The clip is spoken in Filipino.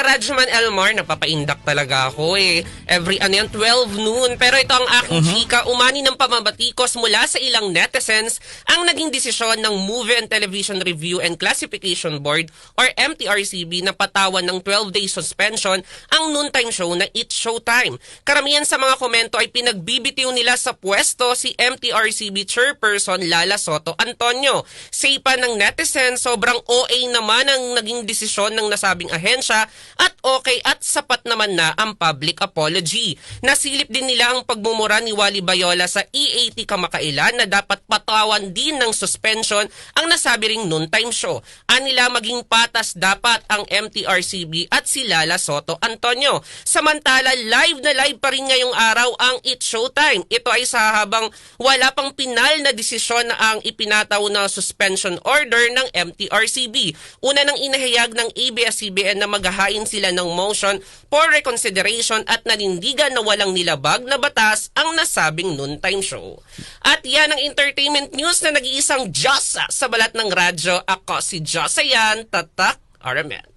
Rajman Elmar, napapaindak talaga ako eh. Every ano yan, 12 noon. Pero ito ang aking chika, umani ng pamabatikos mula sa ilang netizens ang naging desisyon ng Movie and Television Review and Classification Board or MTRCB na patawan ng 12-day suspension ang noontime show na It's Showtime. Karamihan sa mga komento ay pinagbibitiw nila sa pwesto si MTRCB chairperson Lala Soto Antonio. Say pa ng netizen, sobrang OA naman ang naging desisyon ng nasabing ahensya at okay at sapat naman na ang public apology. Nasilip din nila ang pagmumura ni Wally Bayola sa EAT kamakailan na dapat patawan din ng suspension ang nasabi ring noontime show. Anila maging patas dapat ang MTRCB at si Lala Soto Antonio. Samantala, live na live pa rin ngayong araw ang It Showtime. Ito ay sa habang wala pang pinal na desisyon na ang ipinataw na suspension order ng MTRCB. Una nang inahayag ng ABS-CBN na maghahain sila ng motion for reconsideration at nanindigan na walang nilabag na batas ang nasabing noontime show. At yan ang entertainment news na nag-iisang Diyosa sa balat ng radyo. Ako si Diyosa yan, Tatak Aramet.